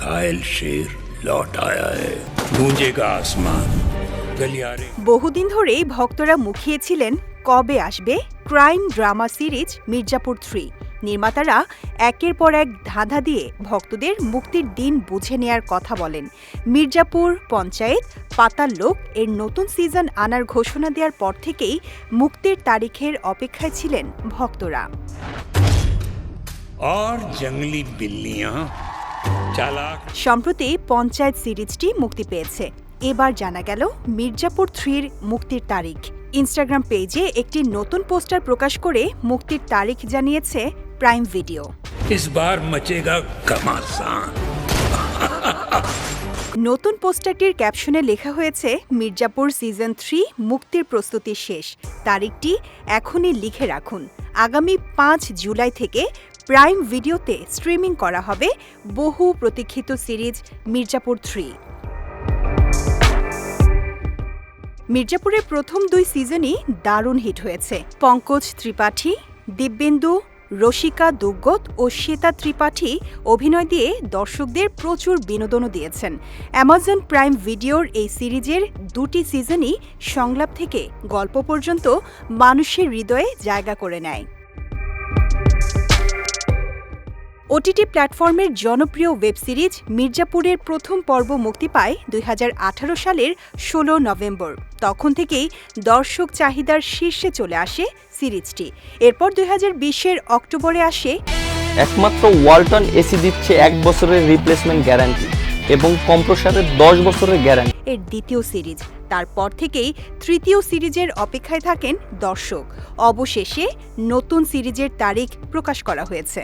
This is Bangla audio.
घायल शेर लौट आया है गूंजेगा आसमान गलियारे বহুদিন ধরেই ভক্তরা মুখিয়েছিলেন কবে আসবে crime drama series Mirzapur three নির্মাতারা একের পর এক ধাঁধা দিয়ে ভক্তদের মুক্তির দিন বুঝে নেয়ার কথা বলেন মির্জাপুর পঞ্চায়েত পাতাল লোক এর নতুন সিজন আনার ঘোষণা দেওয়ার পর থেকেই মুক্তির তারিখের অপেক্ষায় ছিলেন ভক্তরা और जंगली बिल्लियां चालाक সম্প্রতি পঞ্চায়েত সিরিজটি মুক্তি পেয়েছে। এবার জানা গেল মির্জাপুর থ্রির মুক্তির তারিখ। ইনস্টাগ্রাম পেজে একটি নতুন পোস্টার প্রকাশ করে মুক্তির তারিখ জানিয়েছে প্রাইম ভিডিও। নতুন পোস্টারটির ক্যাপশনে লেখা হয়েছে মির্জাপুর সিজন থ্রি মুক্তির প্রস্তুতি শেষ। তারিখটি এখনই লিখে রাখুন। আগামী পাঁচ জুলাই থেকে প্রাইম ভিডিওতে স্ট্রিমিং করা হবে বহু প্রতীক্ষিত সিরিজ মির্জাপুর থ্রি। মির্জাপুরের প্রথম দুই সিজনই দারুণ হিট হয়েছে। পঙ্কজ ত্রিপাঠী, দিব্যেন্দু, রসিকা দুগ্গত ও শ্বেতা ত্রিপাঠী অভিনয় দিয়ে দর্শকদের প্রচুর বিনোদনও দিয়েছেন। অ্যামাজন প্রাইম ভিডিওর এই সিরিজের দুটি সিজনই সংলাপ থেকে গল্প পর্যন্ত মানুষের হৃদয়ে জায়গা করে নেয়। ওটিটি প্ল্যাটফর্মের জনপ্রিয় ওয়েব সিরিজ মির্জাপুরের প্রথম পর্ব মুক্তি পায় দুই হাজার আঠারো সালের ষোলো নভেম্বর। তখন থেকেই দর্শক চাহিদার শীর্ষে চলে আসে সিরিজটি। এরপর দুই বিশের অক্টোবরে আসে একমাত্র ওয়ালটন এসি দিচ্ছে এক বছরের রিপ্লেসমেন্ট গ্যারান্টি এবং কম্প্রসারের দশ বছরের গ্যারান্টি এর দ্বিতীয় সিরিজ। তারপর থেকেই তৃতীয় সিরিজের অপেক্ষায় থাকেন দর্শক। অবশেষে নতুন সিরিজের তারিখ প্রকাশ করা হয়েছে।